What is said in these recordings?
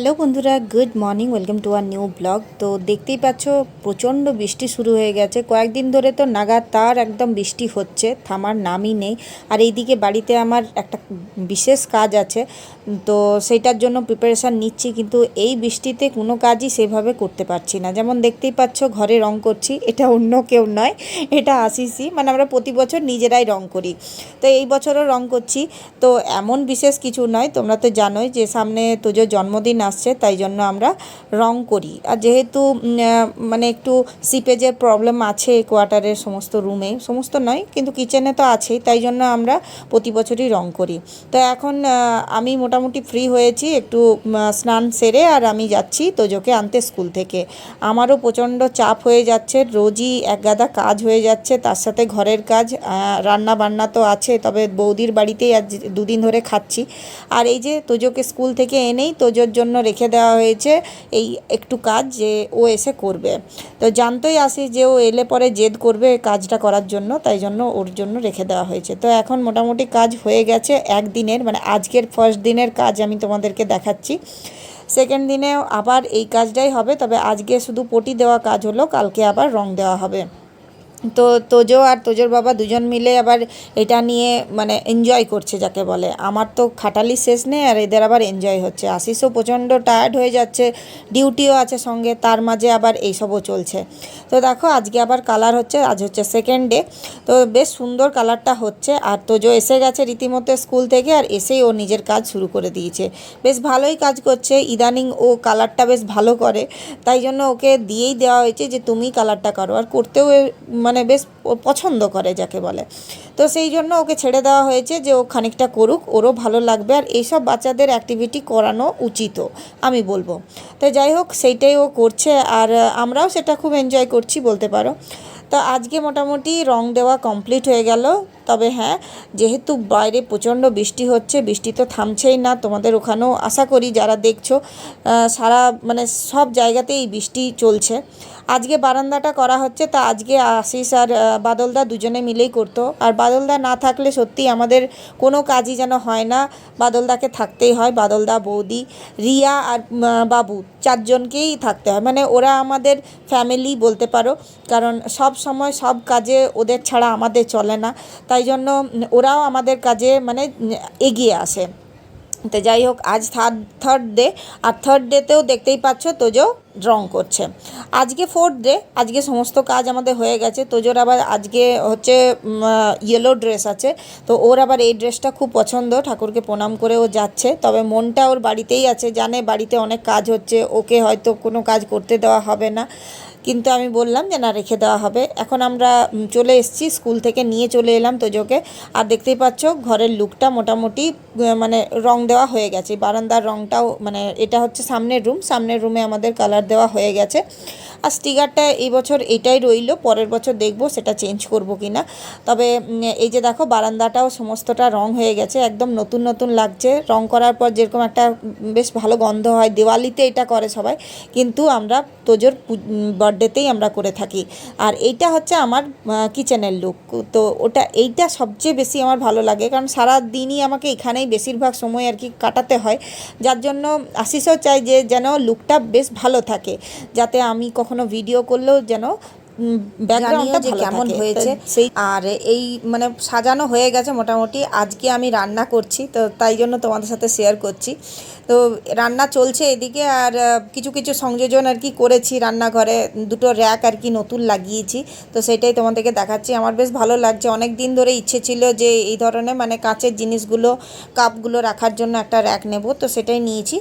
Hello বন্ধুরা, good morning, welcome to our new blog. তো দেখতেই পাচ্ছ, প্রচণ্ড বৃষ্টি শুরু হয়ে গেছে। কয়েকদিন ধরে তো নাগাতার একদম বৃষ্টি হচ্ছে, থামার নামই নেই। আর এইদিকে বাড়িতে আমার একটা বিশেষ কাজ আছে, তো সেইটার জন্য প্রিপারেশান নিচ্ছি, কিন্তু এই বৃষ্টিতে কোনো কাজই সেভাবে করতে পারছি না। যেমন দেখতেই পাচ্ছ, ঘরে রং করছি, এটা অন্য কেউ নয়, এটা আসিসি মানে আমরা প্রতি বছর নিজেরাই রং করি। তো এই বছরও রং করছি, তো এমন বিশেষ কিছু নয়, তোমরা তো জানোই যে সামনে তোজোর জন্মদিন আসছে, তাই জন্য আমরা রং করি। আর যেহেতু মানে একটু সিপেজের প্রবলেম আছে কোয়ার্টারের সমস্ত রুমে সমস্ত নয়, কিন্তু কিচেনে তো আছেই, তাই জন্য আমরা প্রতি বছরই রং করি। তো এখন আমি মোটামুটি ফ্রি হয়েছি, একটু স্নান সেরে আর আমি যাচ্ছি তোজোকে আনতে স্কুল থেকে। আমারও প্রচণ্ড চাপ হয়ে যাচ্ছে, রোজই এক গাদা কাজ হয়ে যাচ্ছে, তার সাথে ঘরের কাজ রান্না বান্না তো আছে, তবে বৌদির বাড়িতেই আজ দুদিন ধরে খাচ্ছি। আর এই যে তোজোকে স্কুল থেকে এনেই তোজোর জন্য রেখে দেওয়া হয়েছে এই একটু কাজ যে ও এসে করবে। তো জানতোই আসি যে ও এলে পরে জেদ করবে কাজটা করার জন্য, তাই জন্য ওর জন্য রেখে দেওয়া হয়েছে। তো এখন মোটামুটি কাজ হয়ে গেছে একদিনের মানে আজকের ফার্স্ট দিনের কাজ আমি তোমাদেরকে দেখাচ্ছি। সেকেন্ড দিনে আবার এই কাজটাই হবে, তবে আজকে শুধু পটি দেওয়া কাজ হলো, কালকে আবার রং দেওয়া হবে। তো তোজো আর তোজোর বাবা দুজন মিলে আবার এটা নিয়ে মানে এনজয় করছে যাকে বলে। আমার তো খাটালি শেষ নেই আর এদের আবার এনজয় হচ্ছে। আশিসও প্রচণ্ড টায়ার্ড হয়ে যাচ্ছে ডিউটিও আছে সঙ্গে, তার মাঝে আবার এইসবও চলছে। তো দেখো, আজকে আবার কালার হচ্ছে, আজ হচ্ছে সেকেন্ড ডে তো বেশ সুন্দর কালারটা হচ্ছে আর তোজো এসে গেছে রীতিমতো স্কুল থেকে আর এসেই ও নিজের কাজ শুরু করে দিয়েছে। বেশ ভালোই কাজ করছে। ইদানিং ও কালারটা বেশ ভালো করে। তাই জন্য ওকে দিয়েই দেওয়া হয়েছে যে, তুমি কালারটা করো। আর করতেও মানে বেশ পছন্দ করে যাকে বলে। তো সেই জন্য ওকে ছেড়ে দেওয়া হয়েছে যে ও খানিকটা করুক, ওরও ভালো লাগবে আর এইসব বাচ্চাদের অ্যাক্টিভিটি করানো উচিত, আমি বলব। তো যাই হোক, সেইটাই ও করছে আর আমরাও সেটা খুব এনজয় করছি বলতে পারো। তো আজকে মোটামুটি রং দেওয়া কমপ্লিট হয়ে গেল। তবে হ্যাঁ যেহেতু বাইরে প্রচণ্ড বৃষ্টি হচ্ছে, বৃষ্টি তো থামছেই না, তোমাদের ওখানেও আশা করি যারা দেখছ সারা মানে সব জায়গাতেই বৃষ্টি চলছে। আজকে বারান্দাটা করা হচ্ছে, তা আজকে আশিস আর বাদলদা দুজনে মিলেই করতো। আর বাদলদা না থাকলে সত্যি আমাদের কোনো কাজই যেন হয় না, বাদলদাকে থাকতেই হয়, বাদলদা বৌদি, রিয়া আর বাবু চারজনকেই থাকতে হয়। মানে ওরা আমাদের ফ্যামিলি বলতে পারো, কারণ সব সময় সব কাজে ওদের ছাড়া আমাদের চলে না। তাই জন্য ওরাও আমাদের কাজে মানে এগিয়ে আসে। তো যাই হোক, আজ থার্ড থার্ড ডে আর থার্ড ডেতেও দেখতেই পাচ্ছ তোজো রং করছে। আজকে ফোর্থ ডে আজকে সমস্ত কাজ আমাদের হয়ে গেছে। তোজোর আবার আজকে হচ্ছে ইয়েলো ড্রেস আছে। তো ওর আবার এই ড্রেসটা খুব পছন্দ। ঠাকুরকে প্রণাম করে ও যাচ্ছে। তবে মনটা ওর বাড়িতেই আছে, জানে বাড়িতে অনেক কাজ হচ্ছে। ওকে হয়তো কোনো কাজ করতে দেওয়া হবে না। কিন্তু আমি বললাম যে, না, রেখে দেওয়া হবে। এখন আমরা চলে এসেছি, স্কুল থেকে নিয়ে চলে এলাম তোজোকে। আর দেখতেই পাচ্ছ, ঘরের লুকটা মোটামুটি মানে রং দেওয়া হয়ে গেছে। বারান্দার রংটাও মানে এটা হচ্ছে সামনের রুম সামনের রুমে আমাদের কালার দেওয়া হয়ে গেছে। আর স্টিকারটা এই বছর এটাই রইল, পরের বছর দেখব সেটা চেঞ্জ করব কি না তবে এই যে দেখো, বারান্দাটাও সমস্তটা রং হয়ে গেছে, একদম নতুন নতুন লাগছে। রং করার পর যেরকম একটা বেশ ভালো গন্ধ হয়, দিওয়ালিতে এটা করে সবাই, কিন্তু আমরা তোজোর বার্থডেতেই আমরা করে থাকি। আর এইটা হচ্ছে আমার কিচেনের লুক তো ওটা, এইটা সবচেয়ে বেশি আমার ভালো লাগে, কারণ সারা দিনই আমাকে এখানেই বেশিরভাগ সময় আর কি কাটাতে হয়। যার জন্য আশিসও চাই যে যেন লুকটা বেশ ভালো থাকে, যাতে আমি কখনো ভিডিও করলেও যেন ব্যাকগ্রাউন্ডটা যে কেমন হয়েছে। সেই আর এই মানে সাজানো হয়ে গেছে মোটামুটি। আজকে আমি রান্না করছি তো তাই জন্য তোমাদের সাথে শেয়ার করছি। তো রান্না চলছে এদিকে আর কিছু কিছু সংযোজন আর কি করেছি রান্নাঘরে। দুটো র্যাক আর কি নতুন লাগিয়েছি তো সেটাই তোমাদেরকে দেখাচ্ছি। আমার বেশ ভালো লাগছে। অনেক দিন ধরে ইচ্ছে ছিল যে এই ধরনের মানে কাঁচের জিনিসগুলো কাপগুলো রাখার জন্য একটা র্যাক নেব তো সেটাই নিয়েছি।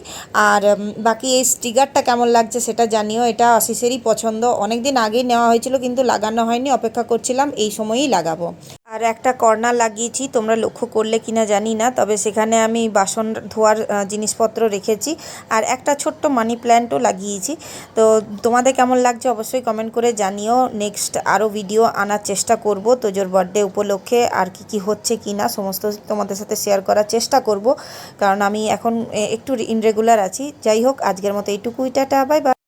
আর বাকি এই স্টিকারটা কেমন লাগছে সেটা জানিও। এটা আশিসেরই পছন্দ। অনেক দিন আগেই নেওয়া হয়েছিল কিন্তু লাগানো হয়নি। অপেক্ষা করছিলাম, এই সময়ই লাগাবো। আর একটা কর্নার লাগিয়েছি, তোমরা লক্ষ্য করলে কিনা জানি না, তবে সেখানে আমি বাসন, ধোয়ার জিনিসপত্র রেখেছি। আর একটা ছোট্ট মানি প্ল্যান্টও লাগিয়েছি। তো তোমাদের কেমন লাগছে অবশ্যই কমেন্ট করে জানিও। নেক্সট আরও ভিডিও আনার চেষ্টা করব। তোজোর বার্থডে উপলক্ষে আর কি কি হচ্ছে কি না সমস্ত তোমাদের সাথে শেয়ার করার চেষ্টা করব। কারণ আমি এখন একটু ইনরেগুলার আছি। যাই হোক, আজকের মতো এইটুকুই, টাটা বাই বাই